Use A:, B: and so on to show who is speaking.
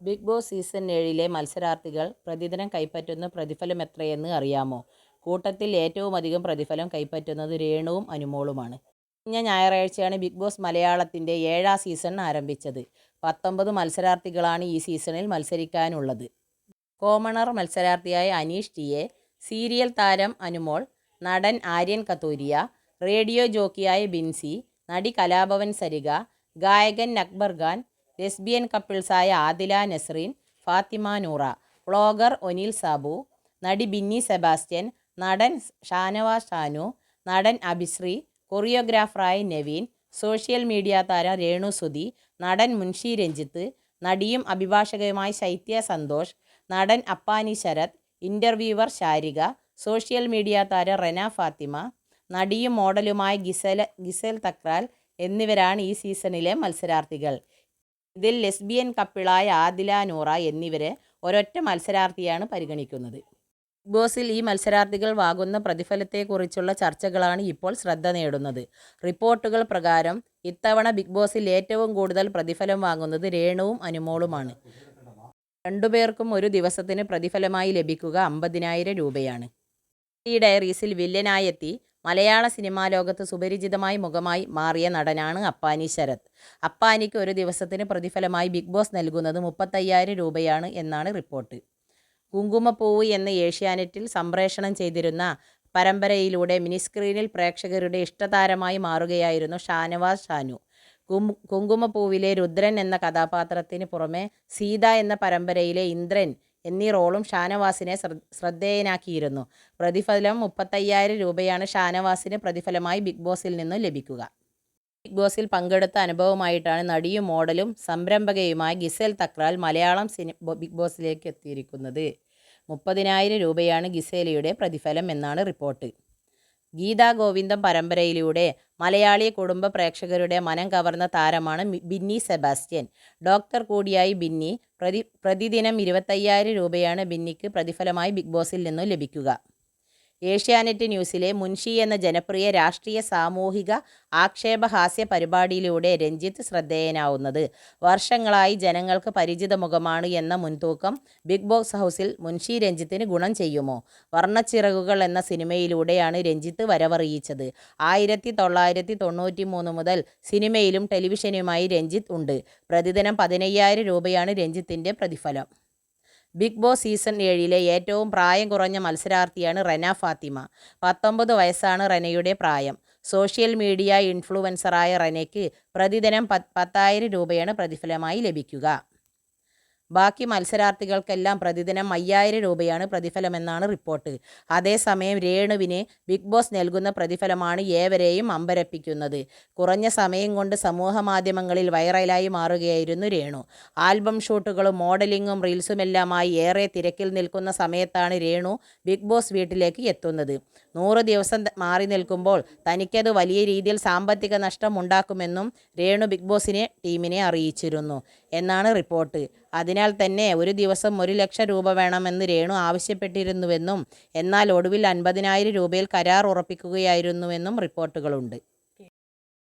A: Big boss season ഏഴിലെ മത്സരാർത്ഥികൾ പ്രതിദിനം കൈപ്പറ്റുന്ന പ്രതിഫലം എത്രയെന്ന് അറിയാമോ? കൂട്ടത്തിൽ ഏറ്റവും അധികം പ്രതിഫലം കൈപ്പറ്റുന്നത് രേണുവും അനുമോളുമാണ്. കഴിഞ്ഞ ഞായറാഴ്ചയാണ് ബിഗ് ബോസ് മലയാളത്തിന്റെ ഏഴാം സീസൺ ആരംഭിച്ചത്. പത്തൊമ്പത് മത്സരാർത്ഥികളാണ് ഈ സീസണിൽ മത്സരിക്കാനുള്ളത്. കോമണർ മത്സരാർത്ഥിയായ അനീഷ് ടി. എ, സീരിയൽ താരം അനുമോൾ, നടൻ ആര്യൻ കത്തൂരിയ, റേഡിയോ ജോക്കിയായ ബിൻസി, നടി കലാഭവൻ സരിക, ഗായകൻ അക്ബർ ഖാൻ, ലെസ്ബിയൻ കപ്പിൾസായ ആദില നസ്രീൻ, ഫാത്തിമ നൂറ, വ്ളോഗർ ഒനിൽ സാബു, നടി ബിന്നി സെബാസ്റ്റ്യൻ, നടൻ ഷാനവാസ് ഷാനു, നടൻ അഭിശ്രീ, കൊറിയോഗ്രാഫറായ നവീൻ സോഷ്യൽ മീഡിയ താരം രേണു സുധി, നടൻ മുൻഷി രഞ്ജിത്ത്, നടിയും അഭിഭാഷകയുമായ ശൈത്യ സന്തോഷ്, നടൻ Appani Sarath, interviewer Sarika, social media താരം റെന ഫാത്തിമ, നടിയും മോഡലുമായ ഗിസൽ തക്രാൽ എന്നിവരാണ് ഈ സീസണിലെ മത്സരാർത്ഥികൾ. ഇതിൽ ലെസ്ബിയൻ കപ്പിളായ ആദില നൂറ എന്നിവരെ ഒരൊറ്റ മത്സരാർത്ഥിയാണ് പരിഗണിക്കുന്നത്. ബിഗ് ബോസിൽ ഈ മത്സരാർത്ഥികൾ വാങ്ങുന്ന പ്രതിഫലത്തെക്കുറിച്ചുള്ള ചർച്ചകളാണ് ഇപ്പോൾ ശ്രദ്ധ നേടുന്നത്. റിപ്പോർട്ടുകൾ പ്രകാരം ഇത്തവണ ബിഗ് ബോസിൽ ഏറ്റവും കൂടുതൽ പ്രതിഫലം വാങ്ങുന്നത് രേണുവും അനുമോളുമാണ്. രണ്ടുപേർക്കും ഒരു ദിവസത്തിന് പ്രതിഫലമായി ലഭിക്കുക അമ്പതിനായിരം രൂപയാണ്. ഡയറീസിൽ വില്ലനായെത്തി മലയാള സിനിമാ ലോകത്ത് സുപരിചിതമായി മുഖമായി മാറിയ നടനാണ് അപ്പാനി ശരത്. അപ്പാനിക്ക് ഒരു ദിവസത്തിന് പ്രതിഫലമായി ബിഗ് ബോസ് നൽകുന്നത് മുപ്പത്തയ്യായിരം രൂപയാണ് എന്നാണ് റിപ്പോർട്ട്. കുങ്കുമപ്പൂവ് എന്ന ഏഷ്യാനെറ്റിൽ സംപ്രേഷണം ചെയ്തിരുന്ന പരമ്പരയിലൂടെ മിനിസ്ക്രീനിൽ പ്രേക്ഷകരുടെ ഇഷ്ടതാരമായി മാറുകയായിരുന്നു ഷാനവാസ് ഷാനു. കുങ്കുമപ്പൂവിലെ രുദ്രൻ എന്ന കഥാപാത്രത്തിന് പുറമെ സീത എന്ന പരമ്പരയിലെ ഇന്ദ്രൻ എന്നീ റോളും ഷാനവാസിനെ ശ്രദ്ധേയനാക്കിയിരുന്നു. പ്രതിഫലം മുപ്പത്തയ്യായിരം രൂപയാണ് ഷാനവാസിന് പ്രതിഫലമായി ബിഗ് ബോസിൽ നിന്നും ലഭിക്കുക. ബിഗ് ബോസിൽ പങ്കെടുത്ത അനുഭവമായിട്ടാണ് നടിയും മോഡലും സംരംഭകയുമായ ഗിസൽ തക്രാൽ മലയാളം സിനി ബിഗ് ബോസിലേക്ക് എത്തിയിരിക്കുന്നത്. മുപ്പതിനായിരം രൂപയാണ് ഗിസേലയുടെ പ്രതിഫലം എന്നാണ് റിപ്പോർട്ട്. ഗീതാ ഗോവിന്ദം പരമ്പരയിലൂടെ മലയാളി കുടുംബ പ്രേക്ഷകരുടെ മനം കവർന്ന താരമാണ് ബിന്നി സെബാസ്റ്റ്യൻ. ഡോക്ടർ കൂടിയായി ബിന്നി. പ്രതിദിനം ഇരുപത്തയ്യായിരം രൂപയാണ് ബിന്നിക്ക് പ്രതിഫലമായി ബിഗ് ബോസിൽ നിന്നും ലഭിക്കുക. ഏഷ്യാനെറ്റ് ന്യൂസിലെ മുൻഷി എന്ന ജനപ്രിയ രാഷ്ട്രീയ സാമൂഹിക ആക്ഷേപഹാസ്യ പരിപാടിയിലൂടെ രഞ്ജിത്ത് ശ്രദ്ധേയനാവുന്നത്. വർഷങ്ങളായി ജനങ്ങൾക്ക് പരിചിത മുഖമാണ് എന്ന മുൻതൂക്കം ബിഗ് ബോസ് ഹൗസിൽ മുൻഷി രഞ്ജിത്തിന് ഗുണം ചെയ്യുമോ? വർണച്ചിറകുകൾ എന്ന സിനിമയിലൂടെയാണ് രഞ്ജിത്ത് വരവറിയിച്ചത്. ആയിരത്തി തൊള്ളായിരത്തി തൊണ്ണൂറ്റി മൂന്ന് മുതൽ സിനിമയിലും ടെലിവിഷനുമായി രഞ്ജിത്ത് ഉണ്ട്. പ്രതിദിനം പതിനയ്യായിരം രൂപയാണ് രഞ്ജിത്തിന്റെ പ്രതിഫലം. ബിഗ് ബോസ് സീസൺ ഏഴിലെ ഏറ്റവും പ്രായം കുറഞ്ഞ മത്സരാർത്ഥിയാണ് റെന ഫാത്തിമ. പത്തൊമ്പത് വയസ്സാണ് റെനയുടെ പ്രായം. സോഷ്യൽ മീഡിയ ഇൻഫ്ലുവൻസറായ റെനയ്ക്ക് പ്രതിദിനം പത്തായിരം രൂപയാണ് പ്രതിഫലമായി ലഭിക്കുക. ബാക്കി മത്സരാർത്ഥികൾക്കെല്ലാം പ്രതിദിനം അയ്യായിരം രൂപയാണ് പ്രതിഫലമെന്നാണ് റിപ്പോർട്ട്. അതേസമയം രേണുവിന് ബിഗ് ബോസ് നൽകുന്ന പ്രതിഫലമാണ് ഏവരെയും അമ്പരപ്പിക്കുന്നത്. കുറഞ്ഞ സമയം കൊണ്ട് സമൂഹ മാധ്യമങ്ങളിൽ വൈറലായി മാറുകയായിരുന്നു രേണു. ആൽബം ഷൂട്ടുകളും മോഡലിങ്ങും റീൽസുമെല്ലാമായി ഏറെ തിരക്കിൽ നിൽക്കുന്ന സമയത്താണ് രേണു ബിഗ് ബോസ് വീട്ടിലേക്ക് എത്തുന്നത്. നൂറ് ദിവസം മാറി നിൽക്കുമ്പോൾ തനിക്കത് വലിയ രീതിയിൽ സാമ്പത്തിക നഷ്ടം ഉണ്ടാക്കുമെന്നും രേണു ബിഗ് ബോസിനെ ടീമിനെ അറിയിച്ചിരുന്നു എന്നാണ് റിപ്പോർട്ട്. അതിനാൽ തന്നെ ഒരു ദിവസം ഒരു ലക്ഷം രൂപ വേണമെന്ന് രേണു ആവശ്യപ്പെട്ടിരുന്നുവെന്നും എന്നാൽ ഒടുവിൽ അൻപതിനായിരം രൂപയിൽ കരാർ ഉറപ്പിക്കുകയായിരുന്നുവെന്നും റിപ്പോർട്ടുകളുണ്ട്.